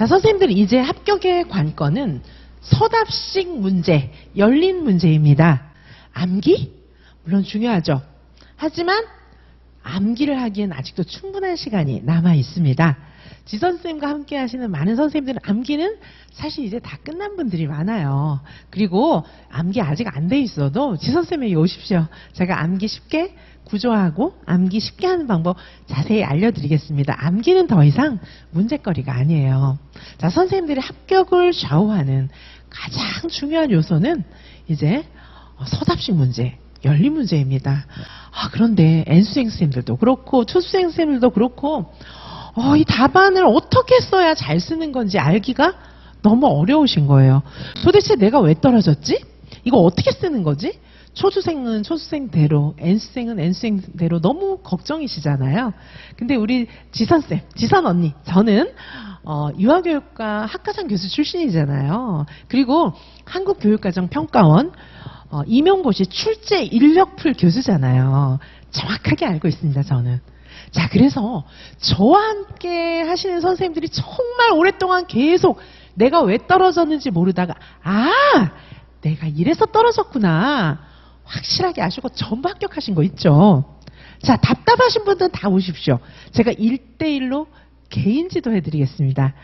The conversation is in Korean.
자, 선생님들 이제 합격의 관건은 서답식 문제, 열린 문제입니다. 암기? 물론 중요하죠. 하지만 암기를 하기엔 아직도 충분한 시간이 남아 있습니다. 지선 선생님과 함께 하시는 많은 선생님들은 암기는 사실 이제 다 끝난 분들이 많아요. 그리고 암기 아직 안 돼 있어도 지선 선생님에게 오십시오. 제가 암기 쉽게 구조하고 암기 쉽게 하는 방법 자세히 알려드리겠습니다. 암기는 더 이상 문제거리가 아니에요. 자, 선생님들의 합격을 좌우하는 가장 중요한 요소는 이제 어, 서답식 문제, 열린 문제입니다. 아, 그런데 N수생 선생님들도 그렇고 초수생 선생님들도 그렇고 어, 이 답안을 어떻게 써야 잘 쓰는 건지 알기가 너무 어려우신 거예요. 도대체 내가 왜 떨어졌지? 이거 어떻게 쓰는 거지? 초수생은 초수생대로, N수생은 N수생대로 너무 걱정이시잖아요. 근데 우리 지선쌤, 지선 언니, 저는 어, 유아교육과 학과장 교수 출신이잖아요. 그리고 한국교육과정평가원 어, 임용고시 출제 인력풀 교수잖아요. 정확하게 알고 있습니다, 저는. 자, 그래서 저와 함께 하시는 선생님들이 정말 오랫동안 계속 내가 왜 떨어졌는지 모르다가, 아! 내가 이래서 떨어졌구나. 확실하게 아시고 전부 합격하신 거 있죠? 자, 답답하신 분들은 다 오십시오. 제가 1대1로 개인 지도 해드리겠습니다.